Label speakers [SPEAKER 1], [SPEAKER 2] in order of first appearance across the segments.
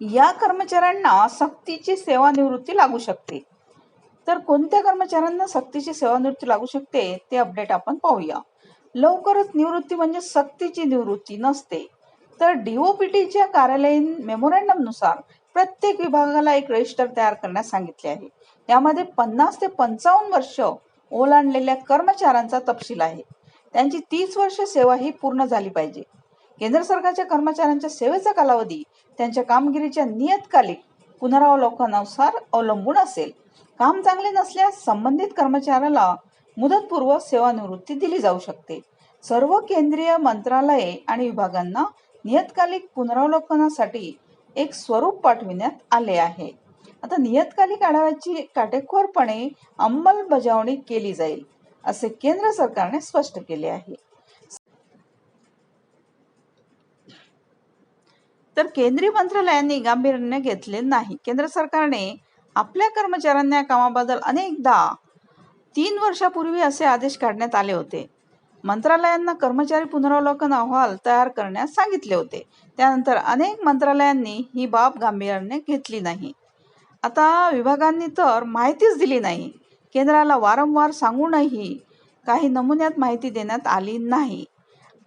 [SPEAKER 1] या कर्मचाऱ्यांना सक्तीची सेवानिवृत्ती लागू शकते. तर कोणत्या कर्मचाऱ्यांना सक्तीची सेवानिवृत्ती लागू शकते ते अपडेट आपण पाहूया. लवकरच निवृत्ती म्हणजे सक्तीची निवृत्ती नसते. तर डीओपीटीच्या कार्यालयीन मेमोरँडमनुसार प्रत्येक विभागाला एक रजिस्टर तयार करण्यास सांगितले आहे. यामध्ये पन्नास ते पंचावन्न वर्ष ओलांडलेल्या कर्मचाऱ्यांचा तपशील आहे. त्यांची तीस वर्ष सेवा ही पूर्ण झाली पाहिजे. केंद्र सरकारच्या कर्मचाऱ्यांच्या सेवेचा कालावधी त्यांच्या कामगिरीच्या नियतकालिक पुनरावलोकनानुसार अवलंबून असेल. काम चांगले नसल्यास संबंधित कर्मचाऱ्याला मुदतपूर्व सेवानिवृत्ती दिली जाऊ शकते. सर्व केंद्रीय मंत्रालये आणि विभागांना नियतकालिक पुनरावलोकनासाठी एक स्वरूप पाठविण्यात आले आहे. आता नियतकालिक आढाव्याची काटेकोरपणे अंमलबजावणी केली जाईल असे केंद्र सरकारने स्पष्ट केले आहे. तर केंद्रीय मंत्रालयांनी गांभीर्याने घेतले नाही. केंद्र सरकारने आपल्या कर्मचाऱ्यांना कामाबद्दल अनेकदा तीन वर्षापूर्वी असे आदेश काढण्यात आले होते. मंत्रालयांना कर्मचारी पुनरावलोकन अहवाल तयार करण्यास सांगितले होते. त्यानंतर अनेक मंत्रालयांनी ही बाब गांभीर्याने घेतली नाही. आता विभागांनी तर माहितीच दिली नाही. केंद्राला वारंवार सांगूनही काही नमुन्यात माहिती देण्यात आली नाही.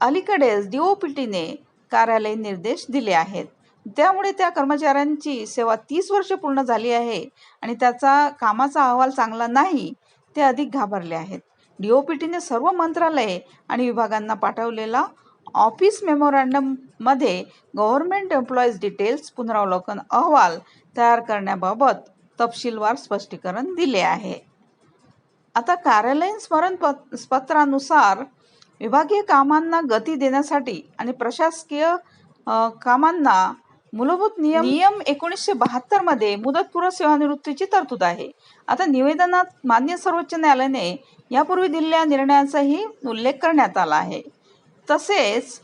[SPEAKER 1] अलीकडेच डीओपीटीने कार्यालयीन निर्देश दिले आहेत. त्यामुळे त्या कर्मचाऱ्यांची सेवा तीस वर्ष पूर्ण झाली आहे आणि त्याचा कामाचा अहवाल चांगला नाही ते अधिक घाबरले आहेत. डीओपीटीने सर्व मंत्रालये आणि विभागांना पाठवलेला ऑफिस मेमोरँडममध्ये गव्हर्नमेंट एम्प्लॉईज डिटेल्स पुनरावलोकन अहवाल तयार करण्याबाबत तपशीलवार स्पष्टीकरण दिले आहे. आता कार्यालयीन स्मरण पत्रानुसार विभागीय कामांना गती देण्यासाठी आणि प्रशासकीय कामांना मूलभूत नियम नियम एकोणीसशे बहात्तरमध्ये मुदतपूर्व सेवानिवृत्तीची तरतूद आहे. आता निवेदनात मान्य सर्वोच्च न्यायालयाने यापूर्वी दिलेल्या निर्णयाचाही उल्लेख करण्यात आला आहे. तसेच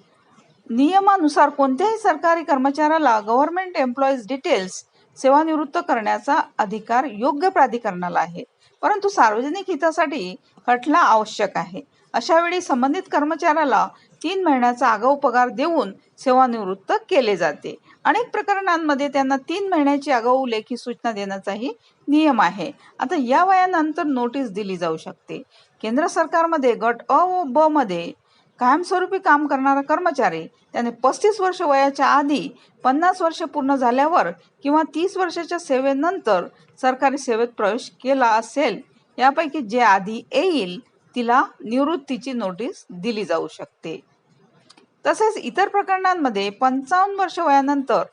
[SPEAKER 1] नियमानुसार कोणत्याही सरकारी कर्मचाऱ्याला गव्हर्नमेंट एम्प्लॉईज डिटेल्स सेवानिवृत्त करण्याचा अधिकार योग्य प्राधिकरणाला आहे. परंतु सार्वजनिक हितासाठी खटला आवश्यक आहे. अशा वेळी संबंधित कर्मचाऱ्याला तीन महिन्याचा आगाऊ पगार देऊन सेवानिवृत्त केले जाते. अनेक प्रकरणांमध्ये त्यांना तीन महिन्याची आगाऊ लेखी सूचना देण्याचाही नियम आहे. आता या वयानंतर नोटीस दिली जाऊ शकते. केंद्र सरकारमध्ये गट अ व ब मध्ये कायमस्वरूपी काम करणारा कर्मचारी त्याने पस्तीस वर्ष वयाच्या आधी पन्नास वर्ष पूर्ण झाल्यावर किंवा तीस वर्षाच्या सेवेनंतर सरकारी सेवेत प्रवेश केला असेल यापैकी जे आधी येईल तिला निवृत्तीची नोटीस दिली जाऊ शकते. तसेच इतर प्रकरणांमध्ये पंचावन्न वर्ष वयानंतर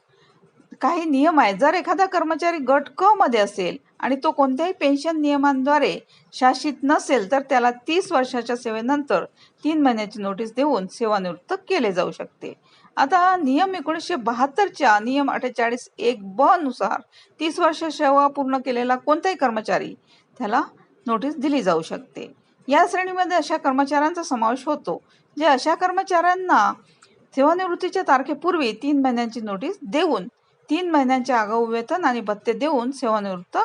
[SPEAKER 1] काही नियम आहेत. जर एखादा कर्मचारी गट क मध्ये असेल आणि तो कोणत्याही पेन्शन नियमांद्वारे शासित नसेल तर त्याला तीस वर्षाच्या सेवेनंतर तीन महिन्याची नोटीस देऊन सेवानिवृत्त केले जाऊ शकते. आता नियम एकोणीसशे बहात्तरच्या नियम अठ्ठेचाळीस एक ब नुसार तीस वर्ष सेवा पूर्ण केलेला कोणताही कर्मचारी त्याला नोटीस दिली जाऊ शकते. या श्रेणीमध्ये अशा कर्मचाऱ्यांचा समावेश होतो जे अशा कर्मचाऱ्यांना सेवानिवृत्तीच्या तारखेपूर्वी तीन महिन्यांची नोटीस देऊन तीन महिन्यांचे आगाऊ वेतन आणि भत्ते देऊन सेवानिवृत्त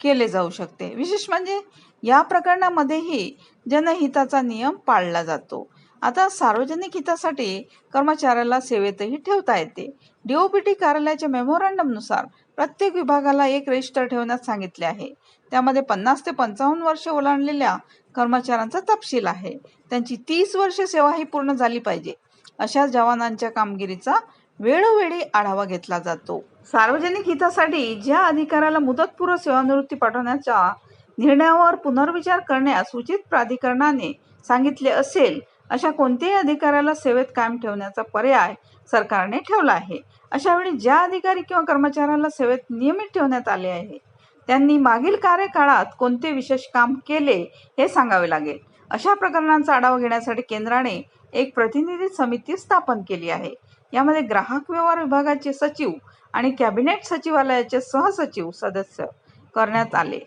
[SPEAKER 1] केले जाऊ शकते. विशेष म्हणजे या प्रकरणामध्येही जनहिताचा नियम पाळला जातो. आता सार्वजनिक हितासाठी कर्मचाऱ्याला सेवेतही ठेवता येते. डीओपीटी कार्यालयाच्या मेमोरँडमनुसार प्रत्येक विभागाला एक रजिस्टर ठेवण्यास सांगितले आहे. त्यामध्ये पन्नास ते पंचावन्न वर्ष ओलांडलेल्या कर्मचाऱ्यांचा तपशील आहे. त्यांची तीस वर्ष सेवा ही पूर्ण झाली पाहिजे. अशा जवानांच्या कामगिरीचा वेळोवेळी आढावा घेतला जातो. सार्वजनिक हितासाठी ज्या अधिकाऱ्याला मुदतपूर्व सेवानिवृत्ती पाठवण्याच्या निर्णयावर पुनर्विचार करण्यास सूचित प्राधिकरणाने सांगितले असेल अशा कोणत्याही अधिकाऱ्याला सेवेत कायम ठेवण्याचा पर्याय सरकारने ठेवला आहे. अशा वेळी ज्या अधिकारी किंवा कर्मचाऱ्याला सेवेत नियमित ठेवण्यात आले आहे त्यांनी मागील कार्यकाळात कोणते विशेष काम केले हे सांगावे लागेल. अशा प्रकरणांचा आढावा घेण्यासाठी केंद्राने एक प्रतिनिधी समिती स्थापन केली आहे. यामध्ये ग्राहक व्यवहार विभागाचे सचिव आणि कॅबिनेट सचिवालयाचे सहसचिव सदस्य करण्यात आले.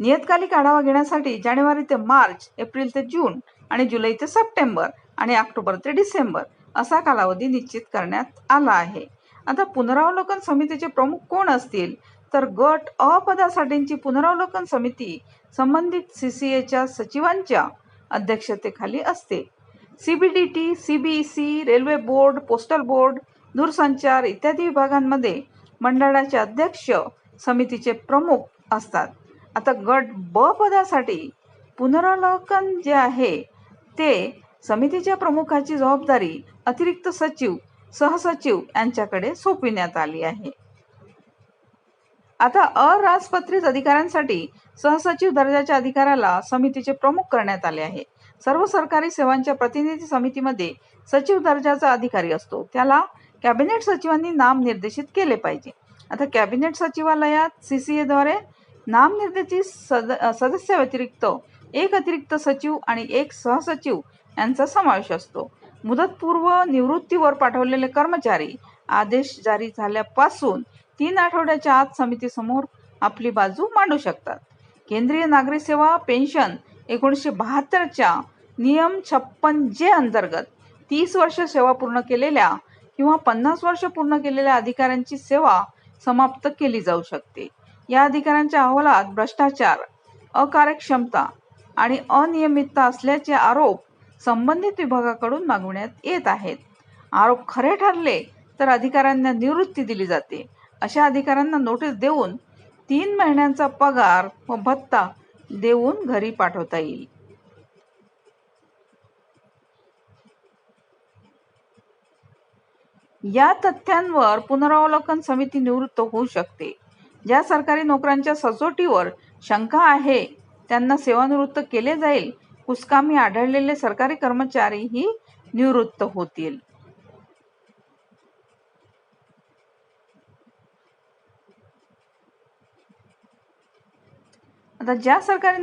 [SPEAKER 1] नियतकालिक आढावा घेण्यासाठी जानेवारी ते मार्च एप्रिल ते जून आणि जुलै ते सप्टेंबर आणि ऑक्टोबर ते डिसेंबर असा कालावधी निश्चित करण्यात आला आहे. आता पुनरावलोकन समितीचे प्रमुख कोण असतील? तर गट अ पदासाठींची पुनरावलोकन समिती संबंधित सी सी एच्या सचिवांच्या अध्यक्षतेखाली असते. C B D T C B C railway board postal board दूरसंचार इत्यादी विभागांमध्ये मंडळाचे अध्यक्ष समितीचे प्रमुख असतात. आता गट ब पदासाठी पुनरावलोकन जे आहे ते समितीच्या प्रमुखाची जबाबदारी अतिरिक्त सचिव सहसचिव यांच्याकडे सोपविण्यात आली आहे. आता अराजपत्रित अधिकाऱ्यांसाठी सहसचिव दर्जाच्या अधिकाऱ्याला समितीचे प्रमुख करण्यात आले आहे. सर्व सरकारी सेवांच्या प्रतिनिधी समितीमध्ये सचिव दर्जाचा अधिकारी असतो. त्याला कॅबिनेट सचिवांनी नाम निर्देशित केले पाहिजे. आता कॅबिनेट सचिवालयात सी सी एद्वारे नामनिर्देशित सद सदस्य व्यतिरिक्त एक अतिरिक्त सचिव आणि एक सहसचिव यांचा समावेश असतो. मुदतपूर्व निवृत्तीवर पाठवलेले कर्मचारी आदेश जारी झाल्यापासून तीन आठवड्याच्या आत समितीसमोर आपली बाजू मांडू शकतात. केंद्रीय नागरी सेवा पेन्शन एकोणीसशे बहात्तरच्या नियम छप्पन जे अंतर्गत तीस वर्ष सेवा पूर्ण केलेल्या किंवा पन्नास वर्ष पूर्ण केलेल्या अधिकाऱ्यांची सेवा समाप्त केली जाऊ शकते. या अधिकाऱ्यांच्या अहवालात भ्रष्टाचार अकार्यक्षमता आणि अनियमितता असल्याचे आरोप संबंधित विभागाकडून मागवण्यात येत आहेत. आरोप खरे ठरले तर अधिकाऱ्यांना निवृत्ती दिली जाते. अशा अधिकाऱ्यांना नोटीस देऊन तीन महिन्यांचा पगार व भत्ता देऊन घरी पाठवता येईल. या तथ्यांवर पुनरावलोकन समिती निवृत्त होऊ शकते. ज्या सरकारी नोकरांच्या सचोटीवर शंका आहे त्यांना सेवानिवृत्त केले जाईल. कुसकामी आढळलेले सरकारी कर्मचारीही निवृत्त होतील. आता ज्या सरकारी